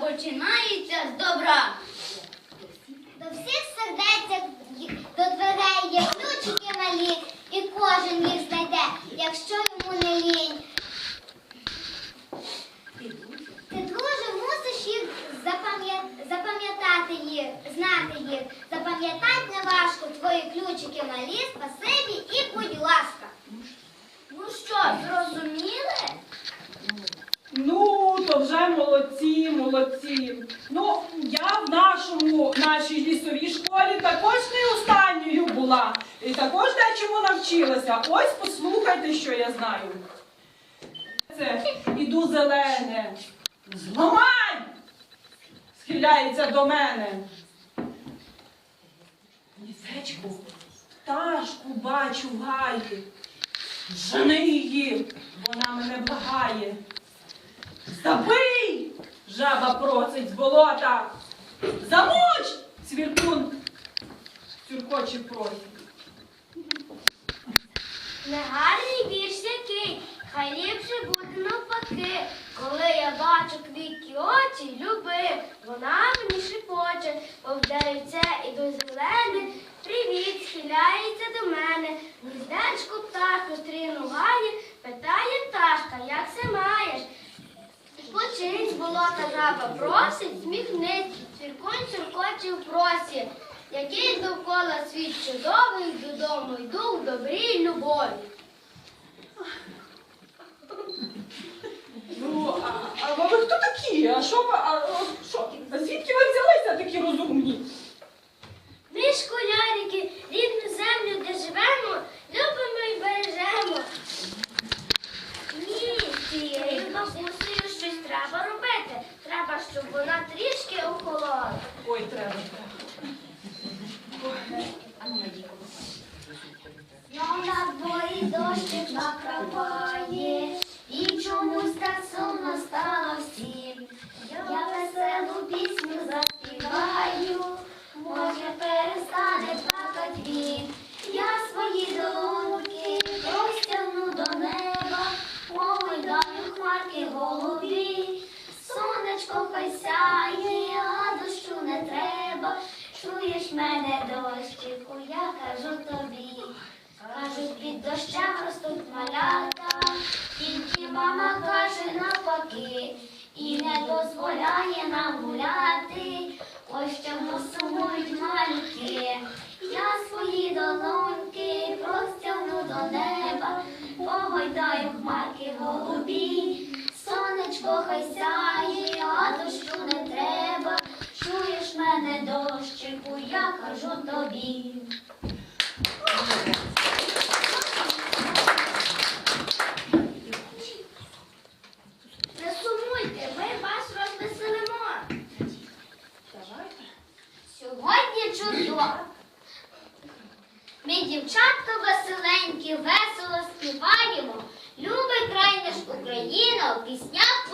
починається з добра. До всіх сердець до дверей є ключики малі, і кожен їх знайде, якщо йому не лінь. Ти, друже, мусиш їх запам'ятати їх, знати їх. Запам'ятати не важко твої ключики малі, спасибі і будь ласка. Ну що, зрозуміли? Ну, то вже молодці, молодці. Ну, я в нашому, нашій лісовій школі також не останньою була. І також дечому навчилася. Ось послухайте, що я знаю. Це іду зелене. Зламань! Схиляється до мене. Лісечку, пташку бачу в гаї. Жени її, вона мене благає. Забий! Жаба просить з болота. Замуч! Цвіркун цюркоче просить. Негарний вірш який, хай ліпше буде навпаки. Коли я бачу квіткі очі, люби, вона мені шепоче, повдається і до зелене. Привіт, схиляється до мене. Гніздечко птаху стріну гаї, питає пташка, як се маєш? З болота жаба просить, сміхнись, цвіркунь цуркоче в просі. Який довкола світ чудовий, додому йду в добрій любові. Ну, а, а ви хто такі? А що ви? А, а, що? А звідки ви взялися такі розумні? Ми дощем ростуть малята, тільки мама каже навпаки, і не дозволяє нам гуляти. Ось чому сумують малюки. Я свої долоньки простягну до неба, погойдаю хмарки голубі. Сонечко хай сяє, а дощу не треба. Чуєш мене, дощику, я кажу тобі. Не сумуйте, ми вас розвеселимо. Давайте. Сьогодні чудово. Ми, дівчатка веселенькі, весело співаємо. Любий край наш Україна, пісня піснях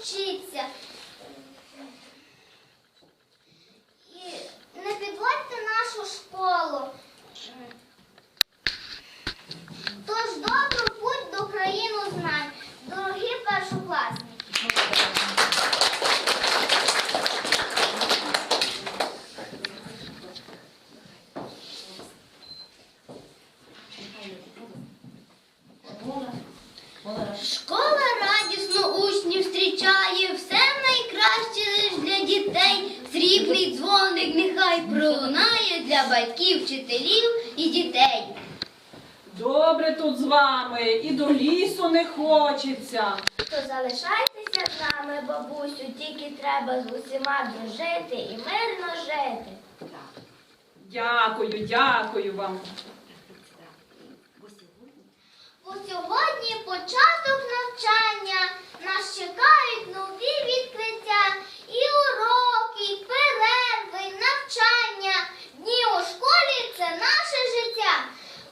гарно Срібний дзвоник нехай пролунає для батьків, вчителів і дітей. Добре тут з вами, і до лісу не хочеться. То залишайтеся з нами, бабусю, тільки треба з усіма дружити і мирно жити. Дякую, дякую вам. Бо сьогодні початок навчання. Нас чекають нові відкриття. І уроки, і перерви, і навчання. Дні у школі це наше життя.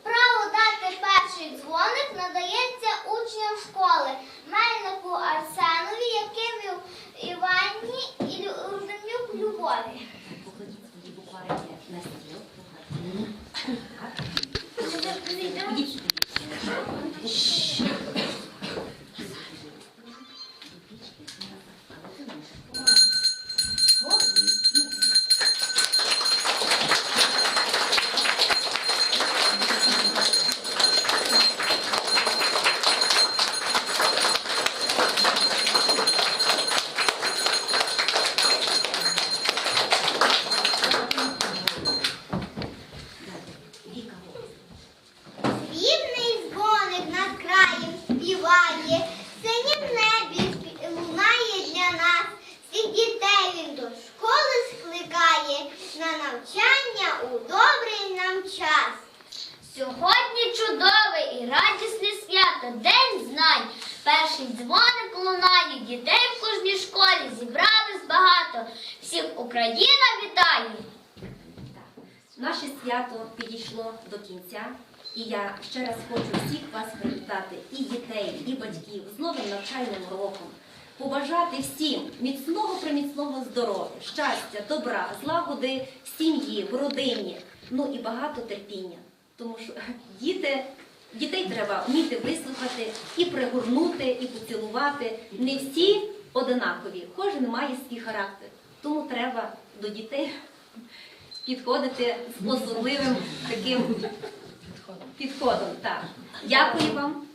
Право дати перший дзвоник надається учням школи. Мельнику Арсенові, Якимів Іванні і Лю- Руденюк Любові. Покладіть свої букварики на стіл. Ідіть сюди. Віка, Срібний дзвоник над краєм співає, в синім небі спі- лунає для нас. Всіх дітей він до школи скликає, на навчання у добрий нам час. Сьогодні чудове і радісне свято, День знань. Перший дзвоник лунає, дітей в кожній школі зібрались багато. Всіх Україна вітає! Наше свято підійшло до кінця, і я ще раз хочу всіх вас привітати, і дітей, і батьків з новим навчальним роком. Побажати всім міцного приміцного здоров'я, щастя, добра, злагоди в сім'ї, в родині, ну і багато терпіння. Тому що діти, дітей треба вміти вислухати і пригорнути, і поцілувати. Не всі одинакові, кожен має свій характер. Тому треба до дітей підходити з особливим таким підходом. Так. Дякую вам.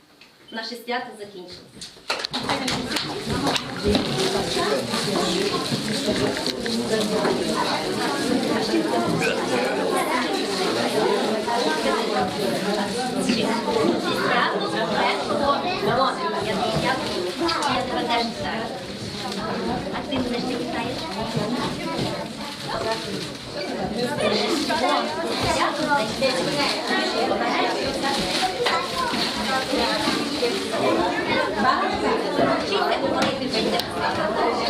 Наше свято закінчилось. Свято Олег Я тобі дякую. Я тебе теж вітаю. А ти мене ще вітаєш? Дякую. 聞いてここに行ってるか言ってすか